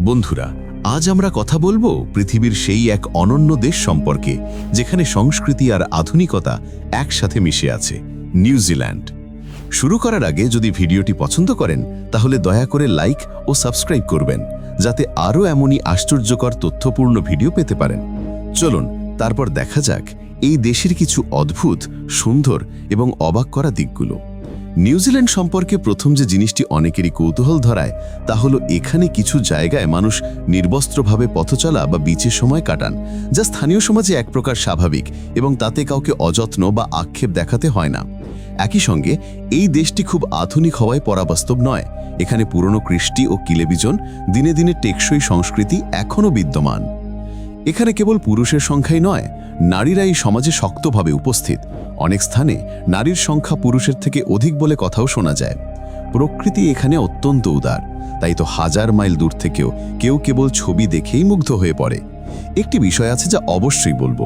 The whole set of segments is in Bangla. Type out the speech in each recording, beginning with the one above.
বন্ধুরা, আজ আমরা কথা বলব পৃথিবীর সেই এক অনন্য দেশ সম্পর্কে, যেখানে সংস্কৃতি আর আধুনিকতা একসাথে মিশে আছে নিউজিল্যান্ড শুরু করার আগে যদি ভিডিওটি পছন্দ করেন, তাহলে দয়া করে লাইক ও সাবস্ক্রাইব করবেন, যাতে আরও এমনই আশ্চর্যকর তথ্যপূর্ণ ভিডিও পেতে পারেন। চলুন, তারপর দেখা যাক এই দেশের কিছু অদ্ভুত, সুন্দর এবং অবাক করা দিকগুলো। নিউজিল্যান্ড সম্পর্কে প্রথম যে জিনিসটি অনেকেরই কৌতূহল ধরায়, তা হলো এখানে কিছু জায়গায় মানুষ নির্বস্ত্রভাবে পথচলা বা বিচের সময় কাটান, যা স্থানীয় সমাজে এক প্রকার স্বাভাবিক এবং তাতে কাউকে অযত্ন বা আক্ষেপ দেখাতে হয় না। একই সঙ্গে, এই দেশটি খুব আধুনিক হওয়ায় পরাবাস্তব নয়। এখানে পুরনো কৃষ্টি ও কিলেবিজন দিনে দিনে টেকসই সংস্কৃতি এখনও বিদ্যমান। এখানে কেবল পুরুষের সংখ্যাই নয় নারীরা এই সমাজে শক্তভাবে উপস্থিত। অনেক স্থানে নারীর সংখ্যা পুরুষের থেকে অধিক বলে কথাও শোনা যায়। প্রকৃতি এখানে অত্যন্ত উদার, তাই তো হাজার মাইল দূর থেকেও কেউ কেবল ছবি দেখেই মুগ্ধ হয়ে পড়ে। একটি বিষয় আছে যা অবশ্যই বলব।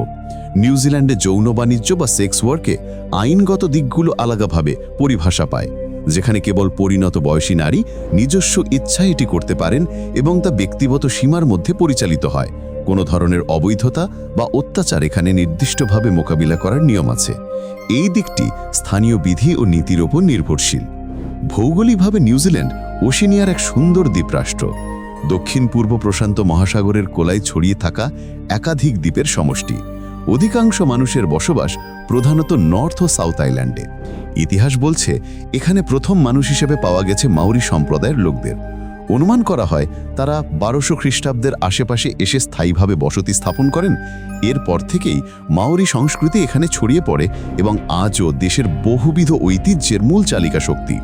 নিউজিল্যান্ডে যৌন বাণিজ্য বা সেক্স ওয়ার্কে আইনগত দিকগুলো আলাদাভাবে পরিভাষা পায়, যেখানে কেবল পরিণত বয়সী নারী নিজস্ব ইচ্ছা এটি করতে পারেন এবং তা ব্যক্তিগত সীমার মধ্যে পরিচালিত হয়। কোনো ধরনের অবৈধতা বা অত্যাচার এখানে নির্দিষ্টভাবে মোকাবিলা করার নিয়ম আছে। এই দিকটি স্থানীয় বিধি ও নীতির ওপর নির্ভরশীল। ভৌগোলিকভাবে নিউজিল্যান্ড ওশেনিয়ার এক সুন্দর দ্বীপরাষ্ট্র। দক্ষিণ পূর্ব প্রশান্ত মহাসাগরের কোলায় ছড়িয়ে থাকা একাধিক দ্বীপের সমষ্টি। অধিকাংশ মানুষের বসবাস প্রধানত নর্থ ও সাউথ আইল্যান্ডে। ইতিহাস বলছে, এখানে প্রথম মানুষ হিসেবে পাওয়া গেছে মাউরি সম্প্রদায়ের লোকদের। অনুমান করা হয়, তারা বারোশো খ্রিস্টাব্দের আশেপাশে এসে স্থায়ীভাবে বসতি স্থাপন করেন। এরপর থেকেই মাওরি সংস্কৃতি এখানে ছড়িয়ে পড়ে এবং আজও দেশের বহুবিধ ঐতিহ্যের মূল চালিকা শক্তি।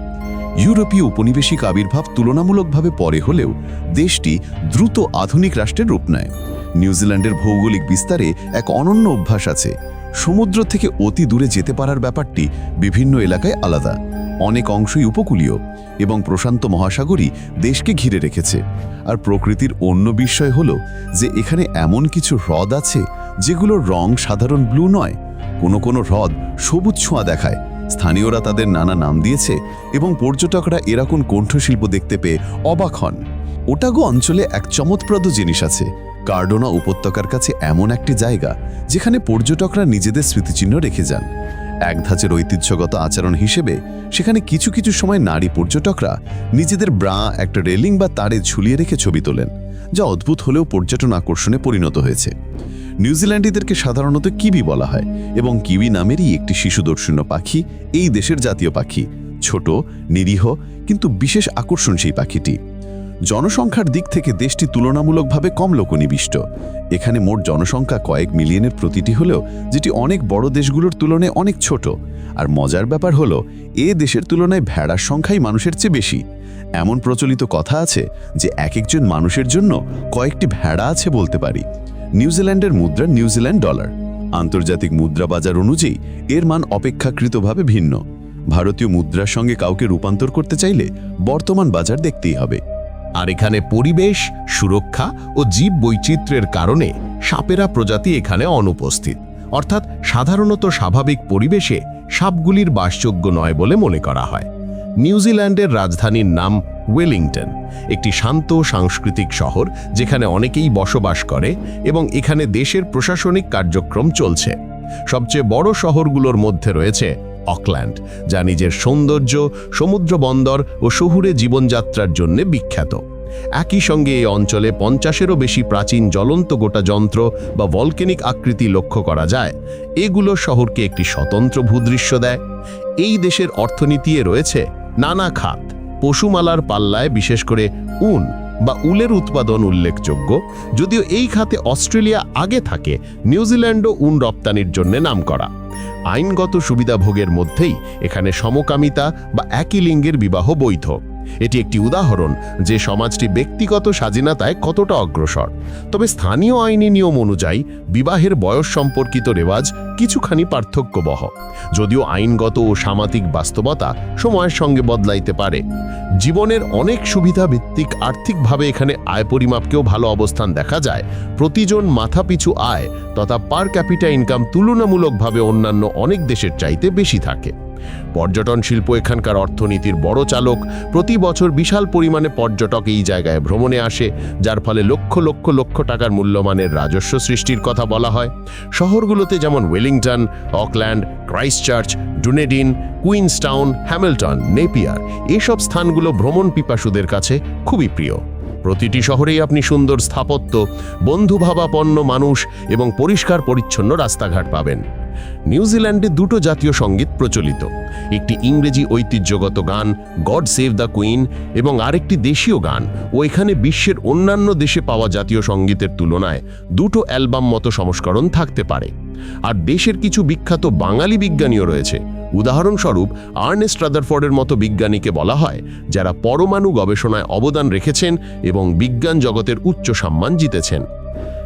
ইউরোপীয় উপনিবেশিক আবির্ভাব তুলনামূলকভাবে পরে হলেও দেশটি দ্রুত আধুনিক রাষ্ট্রের রূপ নেয়। নিউজিল্যান্ডের ভৌগোলিক বিস্তারে এক অনন্য অভ্যাস আছে। সমুদ্র থেকে অতি দূরে যেতে পারার ব্যাপারটি বিভিন্ন এলাকায় আলাদা। অনেক অংশই উপকূলীয় এবং প্রশান্ত মহাসাগরই দেশকে ঘিরে রেখেছে। আর প্রকৃতির অন্য বিষয় হল যে এখানে এমন কিছু হ্রদ আছে যেগুলোর রং সাধারণ ব্লু নয়। কোনো কোনো হ্রদ সবুজ ছোঁয়া দেখায়। স্থানীয়রা তাদের নানা নাম দিয়েছে এবং পর্যটকরা এরকম কণ্ঠশিল্প দেখতে পেয়ে অবাক হন। ওটাগো অঞ্চলে এক চমৎপ্রদ জিনিস আছে। কার্ডোনা উপত্যকার কাছে এমন একটি জায়গা যেখানে পর্যটকরা নিজেদের স্মৃতিচিহ্ন রেখে যান। এক ধাঁচের ঐতিহ্যগত আচরণ হিসেবে সেখানে কিছু কিছু সময় নারী পর্যটকরা নিজেদের ব্রা, একটা রেলিং বা তারে ঝুলিয়ে রেখে ছবি তোলেন, যা অদ্ভুত হলেও পর্যটন আকর্ষণে পরিণত হয়েছে। নিউজিল্যান্ডিদেরকে সাধারণত কিবি বলা হয় এবং কিবি নামেরই একটি শিশু শিশুদর্শন্য পাখি এই দেশের জাতীয় পাখি। ছোট, নিরীহ, কিন্তু বিশেষ আকর্ষণ সেই পাখিটি। জনসংখ্যার দিক থেকে দেশটি তুলনামূলকভাবে কম লোকনিবিষ্ট। এখানে মোট জনসংখ্যা কয়েক মিলিয়নের প্রতিটি হলেও যেটি অনেক বড় দেশগুলোর তুলনায় অনেক ছোট। আর মজার ব্যাপার হলো, এ দেশের তুলনায় ভেড়ার সংখ্যাই মানুষের চেয়ে বেশি। এমন প্রচলিত কথা আছে যে এক একজন মানুষের জন্য কয়েকটি ভেড়া আছে বলতে পারি। নিউজিল্যান্ডের মুদ্রা নিউজিল্যান্ড ডলার। আন্তর্জাতিক মুদ্রা বাজার অনুযায়ী এর মান অপেক্ষাকৃতভাবে ভিন্ন। ভারতীয় মুদ্রার সঙ্গে কাউকে রূপান্তর করতে চাইলে বর্তমান বাজার দেখতেই হবে। আর এখানে পরিবেশ, সুরক্ষা ও জীব বৈচিত্র্যের কারণে সাপেরা প্রজাতি এখানে অনুপস্থিত। অর্থাৎ সাধারণত স্বাভাবিক পরিবেশে সাপগুলির বাসযোগ্য নয় বলে মনে করা হয়। নিউজিল্যান্ডের রাজধানীর নাম ওয়েলিংটন, একটি শান্ত সাংস্কৃতিক শহর যেখানে অনেকেই বসবাস করে এবং এখানে দেশের প্রশাসনিক কার্যক্রম চলছে। সবচেয়ে বড় শহরগুলোর মধ্যে রয়েছে অকল্যান্ড, যা নিজের সৌন্দর্য সমুদ্র বন্দর ও শহুরে জীবনযাত্রার জন্য বিখ্যাত। একই সঙ্গে এই অঞ্চলে পঞ্চাশেরও বেশি প্রাচীন জ্বলন্ত গোটা যন্ত্র বা ভলকেনিক আকৃতি লক্ষ্য করা যায়। এগুলো শহরকে একটি স্বতন্ত্র ভূদৃশ্য দেয়। এই দেশের অর্থনীতিয়ে রয়েছে নানা খাত। পশুমালার পাল্লায় বিশেষ করে উন বা উলের উৎপাদন উল্লেখযোগ্য, যদিও এই খাতে অস্ট্রেলিয়া আগে থাকে, নিউজিল্যান্ডও উন রপ্তানির জন্য নামকরা। আইনগত সুবিধাভোগের মধ্যেই এখানে সমকামিতা বা একই লিঙ্গের বিবাহ বৈধ। এটি একটি উদাহরণ যে সমাজটি ব্যক্তিগত স্বাধীনতায় কতটা অগ্রসর। তবে স্থানীয় আইনি নিয়ম অনুযায়ী, বিবাহের বয়স সম্পর্কিত রেওয়াজ কিছুখানি পার্থক্যবহ। যদিও আইনগত ও সামাজিক বাস্তবতা সময়ের সঙ্গে বদলাইতে পারে। জীবনের অনেক সুবিধা ভিত্তিক আর্থিকভাবে এখানে আয় পরিমাপকেও ভালো অবস্থান দেখা যায়। প্রতিজন মাথাপিছু আয় তথা পার ক্যাপিটা ইনকাম তুলনামূলকভাবে অন্যান্য অনেক দেশের চাইতে বেশি থাকে। পর্যটন শিল্প এখানকার অর্থনীতির বড় চালক। প্রতি বছর বিশাল পরিমাণে পর্যটক এই জায়গায় ভ্রমণে আসে, যার ফলে লক্ষ লক্ষ লক্ষ টাকার মূল্যমানের রাজস্ব সৃষ্টির কথা বলা হয়। শহরগুলোতে যেমন Wellington, Auckland, Christchurch, Dunedin, Queenstown, Hamilton, Napier, এসব স্থানগুলো ভ্রমণ পিপাসুদের কাছে খুবই প্রিয়। প্রতিটি শহরেই আপনি সুন্দর স্থাপত্য, বন্ধুভাবাপন্ন মানুষ এবং পরিষ্কার পরিচ্ছন্ন রাস্তাঘাট পাবেন। নিউজিল্যান্ডে দুটো জাতীয় সংগীত প্রচলিত। একটি ইংরেজি ঐতিহ্যগত গান, গড সেভ দ্য কুইন, এবং আরেকটি দেশীয় গান, ও এখানে বিশ্বের অন্যান্য দেশে পাওয়া জাতীয় সঙ্গীতের তুলনায় দুটো অ্যালবাম মতো সংস্করণ থাকতে পারে। আর দেশের কিছু বিখ্যাত বাঙালি বিজ্ঞানীও রয়েছে। উদাহরণস্বরূপ, আর্নেস্ট রাদারফোর্ডের মতো বিজ্ঞানীকে বলা হয়, যারা পরমাণু গবেষণায় অবদান রেখেছেন এবং বিজ্ঞান জগতের উচ্চ সম্মান জিতেছেন।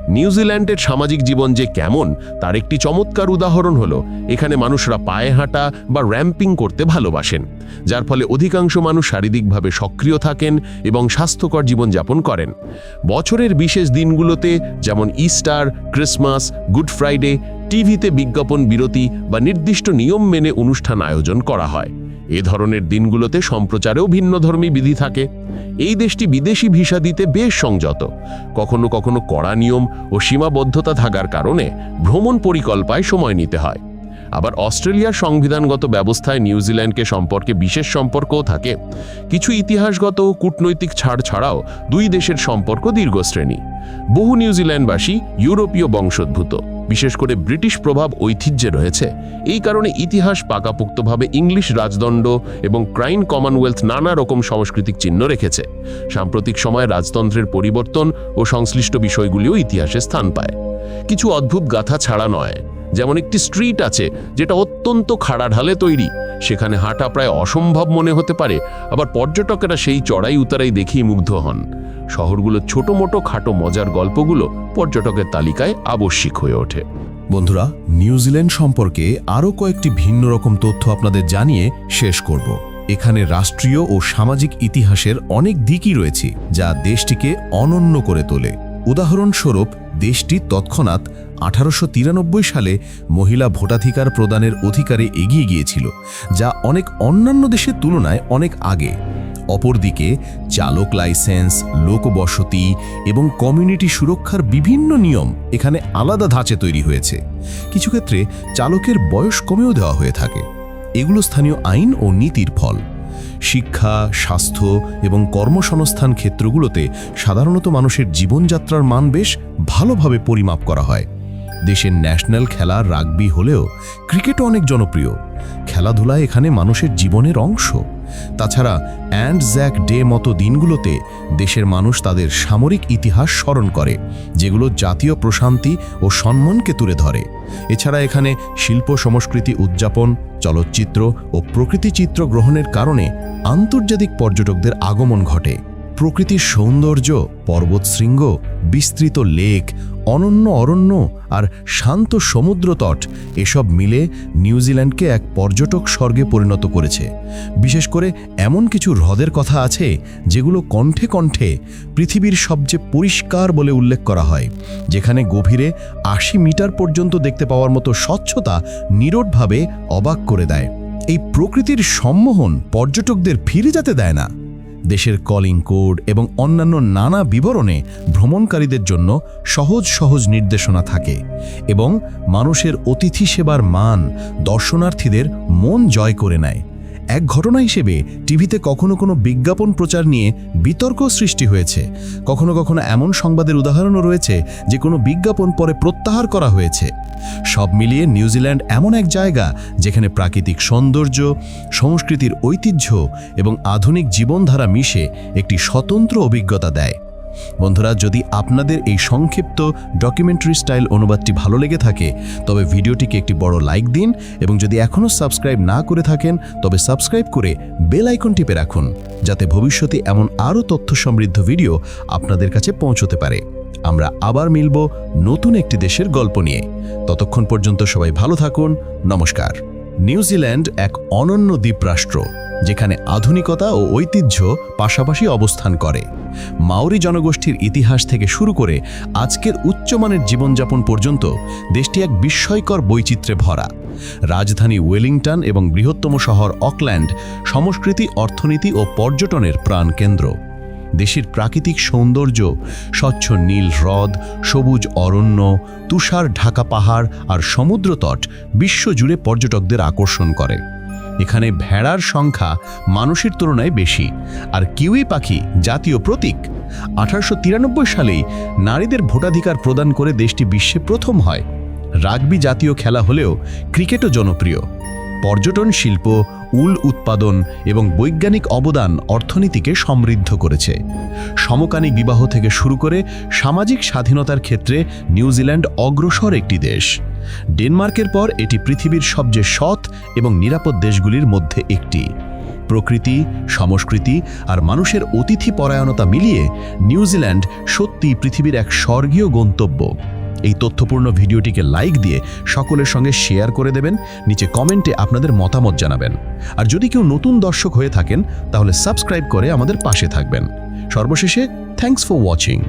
নিউজিল্যান্ডের সামাজিক জীবন যে কেমন, তার একটি চমৎকার উদাহরণ হলো, এখানে মানুষরা পায়ে হাঁটা বা র্যাম্পিং করতে ভালোবাসেন, যার ফলে অধিকাংশ মানুষ শারীরিকভাবে সক্রিয় থাকেন এবং স্বাস্থ্যকর জীবনযাপন করেন। বছরের বিশেষ দিনগুলোতে, যেমন ইস্টার, ক্রিসমাস, গুড ফ্রাইডে, টিভিতে বিজ্ঞাপন বিরতি বা নির্দিষ্ট নিয়ম মেনে অনুষ্ঠান আয়োজন করা হয়। এ ধরনের দিনগুলোতে সম্প্রচারেও ভিন্নধর্মী বিধি থাকে। এই দেশটি বিদেশি ভিসা দিতে বেশ সংযত। কখনো কখনো কড়া নিয়ম ও সীমাবদ্ধতা থাকার কারণে ভ্রমণ পরিকল্পায় সময় নিতে হয়। আবার অস্ট্রেলিয়ার সংবিধানগত ব্যবস্থায় নিউজিল্যান্ডকে সম্পর্কে বিশেষ সম্পর্কও থাকে। কিছু ইতিহাসগত ও কূটনৈতিক ছাড় ছাড়াও দুই দেশের সম্পর্ক দীর্ঘশ্রেণী। বহু নিউজিল্যান্ডবাসী ইউরোপীয় বংশোদ্ভূত। বিশেষ করে ব্রিটিশ প্রভাব ঐতিহ্যে রয়েছে। এই কারণে ইতিহাস পাকাপোক্তভাবে ইংলিশ রাজদণ্ড এবং ক্রাইন কমনওয়েলথ নানা রকম সাংস্কৃতিক চিহ্ন রেখেছে। সাম্প্রতিক সময়ে রাজতন্ত্রের পরিবর্তন ও সংশ্লিষ্ট বিষয়গুলিও ইতিহাসে স্থান পায়। কিছু অদ্ভুত গাথা ছাড়া নয়, যেমন একটি স্ট্রিট আছে, যেটা অত্যন্ত খাড়া ঢালে তৈরি। সেখানে হাঁটা প্রায় অসম্ভব মনে হতে পারে, আবার পর্যটকেরা সেই চড়াই উতারাই দেখেই মুগ্ধ হন। শহরগুলোর ছোট মোটো খাটো মজার গল্পগুলো পর্যটকের তালিকায় আবশ্যিক হয়ে ওঠে। বন্ধুরা নিউজিল্যান্ড সম্পর্কে আরও কয়েকটি ভিন্ন রকম তথ্য আপনাদের জানিয়ে শেষ করব। এখানে রাষ্ট্রীয় ও সামাজিক ইতিহাসের অনেক দিকই রয়েছে, যা দেশটিকে অনন্য করে তোলে। উদাহরণস্বরূপ, দেশটি তৎক্ষণাৎ আঠারোশো তিরানব্বই সালে মহিলা ভোটাধিকার প্রদানের অধিকারে এগিয়ে গিয়েছিল, যা অনেক অন্যান্য দেশের তুলনায় অনেক আগে। অপরদিকে, চালক লাইসেন্স লোকবসতি এবং কমিউনিটি সুরক্ষার বিভিন্ন নিয়ম এখানে আলাদা ধাঁচে তৈরি হয়েছে। কিছু ক্ষেত্রে চালকের বয়স কমেও দেওয়া হয়ে থাকে। এগুলো স্থানীয় আইন ও নীতির ফল। শিক্ষা, স্বাস্থ্য এবং কর্মসংস্থান ক্ষেত্রগুলোতে সাধারণত মানুষের জীবনযাত্রার মান বেশ ভালোভাবে পরিমাপ করা হয়। দেশের ন্যাশনাল খেলা রাগবি হলেও ক্রিকেটও অনেক জনপ্রিয়। খেলাধুলা এখানে মানুষের জীবনের অংশ। তাছাড়া অ্যান্ড জ্যাক ডে মতো দিনগুলোতে দেশের মানুষ তাদের সামরিক ইতিহাস স্মরণ করে, যেগুলো জাতীয় প্রশান্তি ও সম্মানকে তুলে ধরে। এছাড়া এখানে শিল্প সংস্কৃতি উদযাপন, চলচ্চিত্র ও প্রকৃতি চিত্র গ্রহণের কারণে আন্তর্জাতিক পর্যটকদের আগমন ঘটে। প্রকৃতির সৌন্দর্য, পর্বতশৃঙ্গ, বিস্তৃত লেক অনন্য অরণ্য আর শান্ত সমুদ্র তট এসব মিলে নিউজিল্যান্ডকে এক পর্যটক স্বর্গে পরিণত করেছে। বিশেষ করে এমন কিছু হ্রদের কথা আছে যেগুলো কণ্ঠে কণ্ঠে পৃথিবীর সবচেয়ে পরিষ্কার বলে উল্লেখ করা হয়, যেখানে গভীরে আশি মিটার পর্যন্ত দেখতে পাওয়ার মতো স্বচ্ছতা নিরটভাবে অবাক করে দেয়। এই প্রকৃতির সম্মোহন পর্যটকদের ফিরে যেতে দেয় না। দেশের কলিং কোড এবং অন্যান্য নানা বিবরণে ভ্রমণকারীদের জন্য সহজ সহজ নির্দেশনা থাকে এবং মানুষের অতিথি সেবার মান দর্শনার্থীদের মন জয় করে নেয়। এক ঘটনা হিসেবে টিভিতে কখনো কোনো বিজ্ঞাপন প্রচার নিয়ে বিতর্ক সৃষ্টি হয়েছে। কখনো কখনো এমন সংবাদের উদাহরণও রয়েছে যে কোনো বিজ্ঞাপন পরে প্রত্যাহার করা হয়েছে। সব মিলিয়ে নিউজিল্যান্ড এমন এক জায়গা যেখানে প্রাকৃতিক সৌন্দর্য, সংস্কৃতির ঐতিহ্য এবং আধুনিক জীবনধারা মিশে একটি স্বতন্ত্র অভিজ্ঞতা দেয়। বন্ধুরা, যদি আপনাদের এই সংক্ষিপ্ত ডকুমেন্টারি স্টাইল অনুবাদটি ভালো লেগে থাকে, তবে ভিডিওটিকে একটি বড় লাইক দিন এবং যদি এখনও সাবস্ক্রাইব না করে থাকেন, তবে সাবস্ক্রাইব করে বেল আইকন টিপে রাখুন, যাতে ভবিষ্যতে এমন আরও তথ্য সমৃদ্ধ ভিডিও আপনাদের কাছে পৌঁছতে পারে। আমরা আবার মিলব নতুন একটি দেশের গল্প নিয়ে। ততক্ষণ পর্যন্ত সবাই ভালো থাকুন, নমস্কার। নিউজিল্যান্ড এক অনন্য দ্বীপরাষ্ট্র, যেখানে আধুনিকতা ও ঐতিহ্য পাশাপাশি অবস্থান করে। মাওরি জনগোষ্ঠীর ইতিহাস থেকে শুরু করে আজকের উচ্চমানের জীবনযাপন পর্যন্ত দেশটি এক বিস্ময়কর বৈচিত্র্যে ভরা। রাজধানী ওয়েলিংটন এবং বৃহত্তম শহর অকল্যান্ড সংস্কৃতি অর্থনীতি ও পর্যটনের প্রাণকেন্দ্র দেশের প্রাকৃতিক সৌন্দর্য, স্বচ্ছ নীল হ্রদ, সবুজ অরণ্য, তুষার ঢাকা পাহাড় আর সমুদ্রতট বিশ্বজুড়ে পর্যটকদের আকর্ষণ করে। এখানে ভেড়ার সংখ্যা মানুষের তুলনায় বেশি। আর কিউই পাখি জাতীয় প্রতীক। আঠারোশো তিরানব্বই সালেই নারীদের ভোটাধিকার প্রদান করে দেশটি বিশ্বে প্রথম হয়। রাগবি জাতীয় খেলা হলেও ক্রিকেটও জনপ্রিয়। পর্যটন শিল্প, উল উৎপাদন এবং বৈজ্ঞানিক অবদান অর্থনীতিকে সমৃদ্ধ করেছে। সমকানিক বিবাহ থেকে শুরু করে সামাজিক স্বাধীনতার ক্ষেত্রে নিউজিল্যান্ড অগ্রসর একটি দেশ। ডেনমার্কের পর এটি পৃথিবীর সবচেয়ে সৎ এবং নিরাপদ দেশগুলির মধ্যে একটি। প্রকৃতি, সংস্কৃতি আর মানুষের অতিথি পরায়ণতা মিলিয়ে নিউজিল্যান্ড সত্যি পৃথিবীর এক স্বর্গীয় গন্তব্য। এই তথ্যপূর্ণ ভিডিওটিকে লাইক দিয়ে সকলের সঙ্গে শেয়ার করে দেবেন, নিচে কমেন্টে আপনাদের মতামত জানাবেন। আর যদি কেউ নতুন দর্শক হয়ে থাকেন, তাহলে সাবস্ক্রাইব করে আমাদের পাশে থাকবেন। সর্বশেষে থ্যাংকস ফর ওয়াচিং।